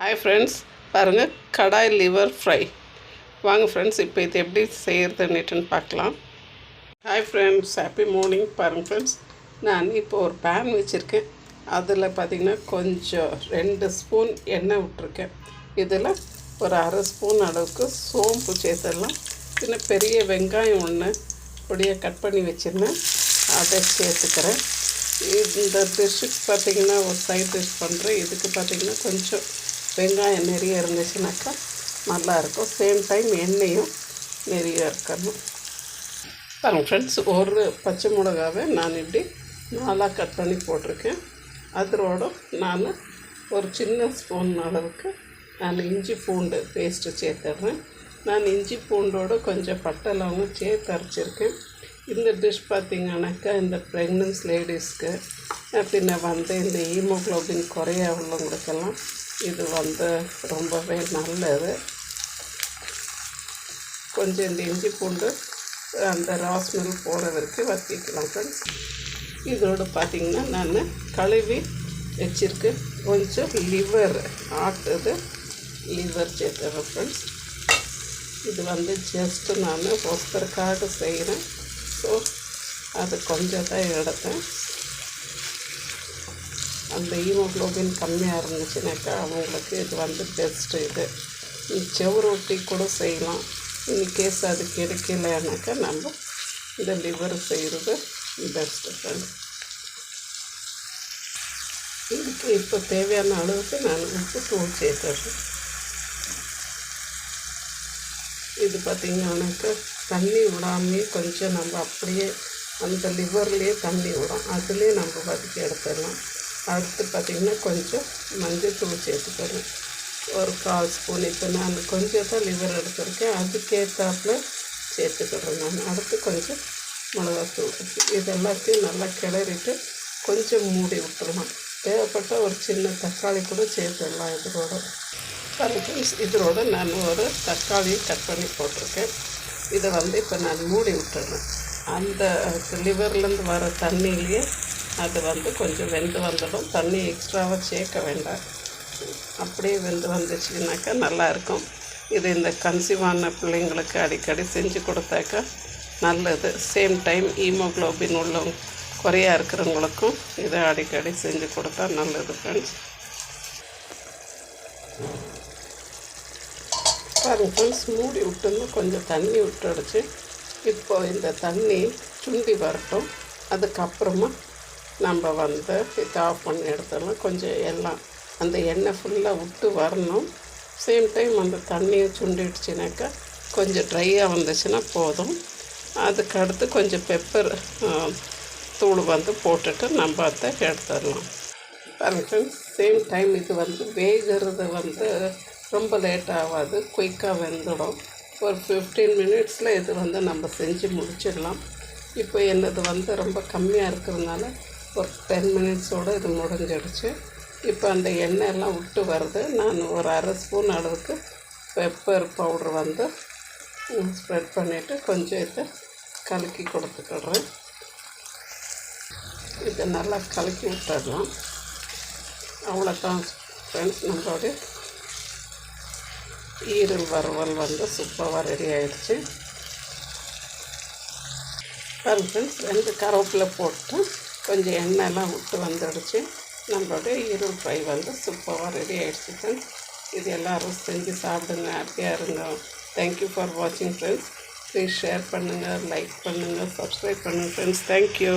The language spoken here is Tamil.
ஹாய் ஃப்ரெண்ட்ஸ் பாருங்கள் கடாய் லிவர் ஃப்ரை. வாங்க ஃப்ரெண்ட்ஸ் இப்போ இது எப்படி செய்கிறதுன்னுட்டுன்னு பார்க்கலாம். ஹாய் ஃப்ரெண்ட்ஸ் ஹாப்பி மார்னிங் பாருங்கள் ஃப்ரெண்ட்ஸ் நான் இப்போ ஒரு பேன் வச்சுருக்கேன். அதில் பார்த்திங்கன்னா கொஞ்சம் ரெண்டு ஸ்பூன் எண்ணெய் விட்ருக்கேன் இதில் ஒரு அரை ஸ்பூன் அளவுக்கு சோம்பு சேர்த்துடலாம். இன்னும் பெரிய வெங்காயம் ஒன்று பொடியாக கட் பண்ணி வச்சுருந்தேன். அதை சேர்த்துக்கிறேன். இந்த டிஷ்ஷுக்கு பார்த்திங்கன்னா ஒரு சைட் டிஷ் பண்ணுறேன் இதுக்கு பார்த்திங்கன்னா கொஞ்சம் வெங்காயம் நிறைய இருந்துச்சுனாக்கா நல்லாயிருக்கும். சேம் டைம் எண்ணெயும் நிறைய இருக்கணும். பாருங்க ஃப்ரெண்ட்ஸ் ஒரு பச்சை மிளகாவை நான் இப்படி நாலாக கட் பண்ணி போட்டிருக்கேன். அதோட நான் ஒரு சின்ன ஸ்பூன் அளவுக்கு நான் இஞ்சி பூண்டு பேஸ்ட்டு சேர்த்துட்றேன். நான் இஞ்சி பூண்டோட கொஞ்சம் பட்டை லவங்கம் சேர்த்து அரைச்சிருக்கேன். இந்த டிஷ் பார்த்திங்கனாக்கா இந்த ப்ரெக்னன்ஸ் லேடிஸ்க்கு பின்ன வந்து இந்த ஹீமோக்ளோபின் குறைய உள்ளவங்களுக்கெல்லாம் இது வந்து ரொம்பவே நல்லது. கொஞ்சம் இந்த இஞ்சி பூண்டு அந்த ராஸ்மெல் போகிற வரைக்கும் ஃப்ரெண்ட்ஸ் இதோடு பார்த்திங்கன்னா நான் கழுவி வச்சுருக்கு. கொஞ்சம் லிவர் ஆட்டுது. லிவர் சேர்த்துறேன் ஃப்ரெண்ட்ஸ் இது வந்து ஜஸ்ட்டு நான் ஒருத்தருக்காக செய்கிறேன் ஸோ அது கொஞ்சம் தான் எடுத்தேன். அந்த ஹீமோக்ளோபின் கம்மியாக இருந்துச்சுனாக்கா அவங்களுக்கு இது வந்து பெஸ்ட்டு இது. செவரொட்டி கூட செய்யலாம். இன்கேஸ் அது கிடைக்கலனாக்கா நம்ம இந்த லிவர் செய்கிறது பெஸ்ட்டு ஃப்ரெண்ட்ஸ் இதுக்கு இப்போ தேவையான அளவுக்கு நான் உப்பு தூள் சேர்த்துறேன். இது பார்த்திங்கனாக்கா தண்ணி விடாமே கொஞ்சம் நம்ம அப்படியே அந்த லிவர்லேயே தண்ணி விடும். அதுலேயே நம்ம வதக்கி எடுத்துடலாம். அடுத்து பார்த்திங்கன்னா கொஞ்சம் மஞ்சள் தூள் சேர்த்துக்கிறேன் ஒரு கால் ஸ்பூன் இப்போ நான் கொஞ்சம் தான் லிவர் எடுத்திருக்கேன். அதுக்கேற்றாப்புல சேர்த்துக்கிறேன் நான். அடுத்து கொஞ்சம் மிளகாத்தூள். இது எல்லாத்தையும் நல்லா கிளறிட்டு கொஞ்சம் மூடி விட்டுடலாம் தேவைப்பட்ட ஒரு சின்ன தக்காளி கூட சேர்த்துடலாம் இதோட. ஃப்ரெண்ட்ஸ் இதோட நான் ஒரு தக்காளி கட் பண்ணி போட்டிருக்கேன். இதை வந்து இப்போ நான் மூடி விட்டுறேன். அந்த லிவர்லேருந்து வர தண்ணியிலேயே அது வந்து கொஞ்சம் வெந்து வந்துடும் தண்ணி எக்ஸ்ட்ராவாக சேர்க்க வேண்டாம். அப்படியே வெந்து வந்துச்சுனாக்கா நல்லாயிருக்கும். இது இந்த கன்சீவான பிள்ளைங்களுக்கு அடிக்கடி செஞ்சு கொடுத்தாக்கா நல்லது. சேம் டைம் ஈமோக்ளோபின் உள்ளவங்க குறையா இருக்கிறவங்களுக்கும் இதை அடிக்கடி செஞ்சு கொடுத்தா நல்லது ஃப்ரெண்ட்ஸ் பாருங்க ஃப்ரெண்ட்ஸ் மூடி விட்டுருந்து கொஞ்சம் தண்ணி விட்டு அடிச்சு இப்போ இந்த தண்ணி சுண்டி வரட்டும். அதுக்கப்புறமா நம்ம வந்து இதை ஆஃப் பண்ணி எடுத்துடலாம். கொஞ்சம் எல்லாம் அந்த எண்ணெய் ஃபுல்லாக விட்டு வரணும். சேம் டைம் அந்த தண்ணியை சுண்டிடுச்சுனாக்கா கொஞ்சம் ட்ரையாக வந்துச்சுன்னா போதும். அதுக்கு அடுத்து கொஞ்சம் பெப்பர் தூள் வந்து போட்டுட்டு நம்ம அதை எடுத்துடலாம். பாருங்கள் சேம் டைம் இது வந்து வேகிறது வந்து ரொம்ப லேட் ஆகாது. குயிக்காக வெந்துடும். ஒரு ஃபிஃப்டீன் மினிட்ஸில் இது வந்து நம்ம செஞ்சு முடிச்சிடலாம். இப்போ என்னது வந்து ரொம்ப கம்மியாக இருக்கிறதுனால ஒரு டென் மினிட்ஸோடு இது முடிஞ்சிடுச்சு. இப்போ அந்த எண்ணெயெல்லாம் விட்டு வருது. நான் ஒரு அரை ஸ்பூன் அளவுக்கு பெப்பர் பவுட்ரு வந்து ஸ்ப்ரெட் பண்ணிவிட்டு கொஞ்சம் இதை கலக்கி கொடுத்துக்கிடுறேன். இதை நல்லா கலக்கி விட்டுடலாம். அவ்வளோதான் ஃப்ரெண்ட்ஸ் நம்மளுடைய ஈரல் வறுவல் வந்து சூப்பராக ரெடி ஆகிடுச்சு பாருங்க ஃப்ரெண்ட்ஸ் ரெண்டு கருவேப்பிலை போட்டு கொஞ்சம் எண்ணெயெல்லாம் விட்டு வந்துடுச்சு நம்மளுடைய இருள் ஃப்ரை வந்து சூப்பராக ரெடி ஆகிடுச்சு ஃப்ரெண்ட்ஸ் இது எல்லோரும் செஞ்சு சாப்பிடுங்க. ஹாப்பியாக இருங்க. தேங்க்யூ ஃபார் வாட்சிங் ஃப்ரெண்ட்ஸ் ப்ளீஸ் ஷேர் பண்ணுங்கள் லைக் பண்ணுங்கள் சப்ஸ்கிரைப் பண்ணுங்கள் ஃப்ரெண்ட்ஸ் தேங்க்யூ